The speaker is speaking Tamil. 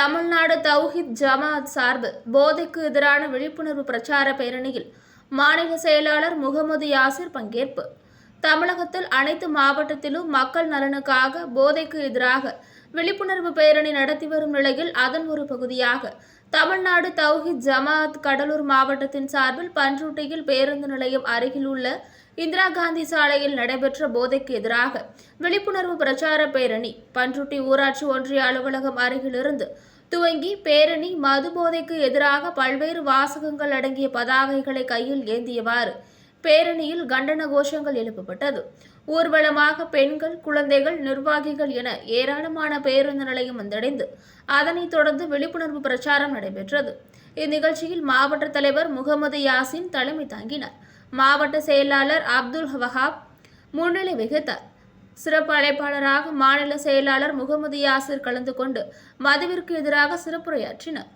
தமிழ்நாடு தௌஹித் ஜமாஅத் சார்பு போதைக்கு எதிரான விழிப்புணர்வு பிரச்சார பேரணியில் மாநில செயலாளர் முகமது யாசிர் பங்கேற்பு. தமிழகத்தில் அனைத்து மாவட்டத்திலும் மக்கள் நலனுக்காக போதைக்கு எதிராக விழிப்புணர்வு பேரணி நடத்தி வரும் நிலையில் அதன் ஒரு பகுதியாக தமிழ்நாடு தௌஹித் ஜமாஅத் கடலூர் மாவட்டத்தின் சார்பில் பன்ருட்டியில் பேருந்து நிலையம் அருகில் உள்ள இந்திரா காந்தி சாலையில் நடைபெற்ற போதைக்கு எதிராக விழிப்புணர்வு பிரச்சார பேரணி பன்ருட்டி ஊராட்சி ஒன்றிய அலுவலகம் அருகிலிருந்து துவங்கி பேரணி மது போதைக்கு எதிராக பல்வேறு வாசகங்கள் அடங்கிய பதாகைகளை கையில் ஏந்தியவாறு பேரணியில் கண்டன கோஷங்கள் எழுப்பப்பட்டது. ஊர்வலமாக பெண்கள் குழந்தைகள் நிர்வாகிகள் என ஏராளமான பேருந்து நிலையம் வந்தடைந்து அதனைத் தொடர்ந்து விழிப்புணர்வு பிரச்சாரம் நடைபெற்றது. இந்நிகழ்ச்சியில் மாவட்ட தலைவர் முகமது யாசின் தலைமை தாங்கினார். மாவட்ட செயலாளர் அப்துல் வஹாப் முன்னிலை வகித்தார். சிறப்பு அழைப்பாளராக மாநில செயலாளர் முகமது யாசிர் கலந்து கொண்டு மதுவிற்கு எதிராக சிறப்புரையாற்றினார்.